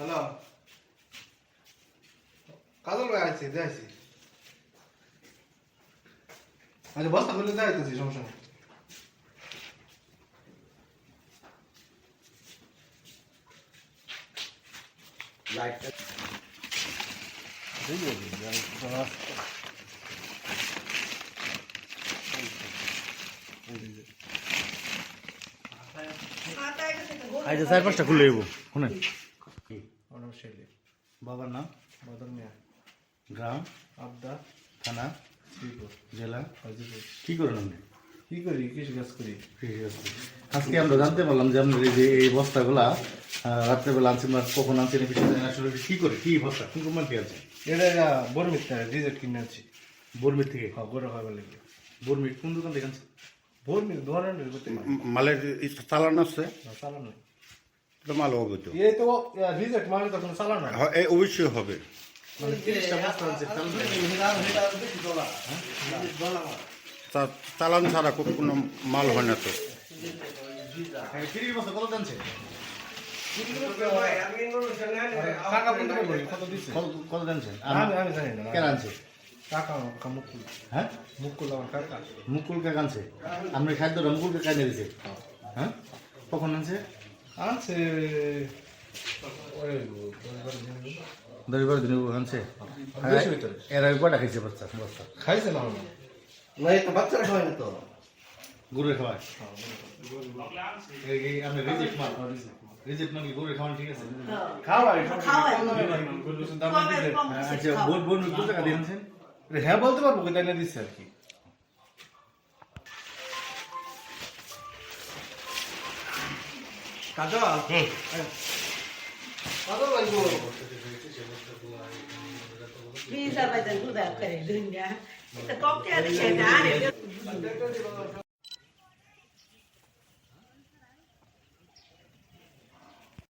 Hello কাজল ভাই আইছি যাইছি আচ্ছা বস্তা খুলে যাইতেছি সমস্যা নেই লাইটটা আচ্ছা চার পাঁচটা খুলে দেবো শুনেন শৈলী বাবার নাম? বদল মিয়া। গ্রাম? আবদা। থানা? শ্রীপুর। জেলা? হাজিপুর কি করেন আপনি? কি করি? কৃষি কাজ করি। কৃষি কাজ করেন। আজকে আমরা জানতে পারলাম যে আপনার এই যে এই বস্তাগুলা রাত্রেবেলা আনছেন বা কখন আনছেন বিষয়ে জানি আসলে কি করে কি বস্তা কোন কোম্পানি আছে এটা বর্মিত ডিজেট কিনে আছি বর্মির থেকে? হ্যাঁ গরু খাবার লাগে বর্মির কোন দোকান থেকে আনছেন? করতে মালের চালান আছে চালানো তো মাল হবে তো। এই তো ডিজেট মানে তখন চালানো হ্যাঁ, এই অবশ্যই হবে। মানে তিরিশটা বস্তা আনছে চালান ছাড়া কো- কোনো মাল হয় না তো। হ্যাঁ, তিরিশ বস্তা কত না, কত আমি জানি না কেন আনছে? মুকুল। হ্যাঁ? কে আনছে? আপনার খাদ্যটা মুকুল কে কাজে দিছে। হ্যাঁ? কখন আনছে? আনছে ওই দশ বারো দিন আনছে বেশি হইতো। এর আগে কটা খাইছে বাচ্চা। বস্তা খাইছে না আমি না তো বাচ্চারা হয় না তো। গরুর খাবার। এই এই আপনি রিজেক্ট মাল রিজেক্ট মাল কি গরুর খাওয়ান ঠিক আছে? খাওয়াই খাওয়াই। দাম দিছে আচ্ছা বোন বোন কত টাকা দিয়ে হ্যাঁ বলতে পারব এনে দিচ্ছে আর কি। কাজল কাজল লাগবো Bisa baca sudah keren dunia. Kita kok tiada ada.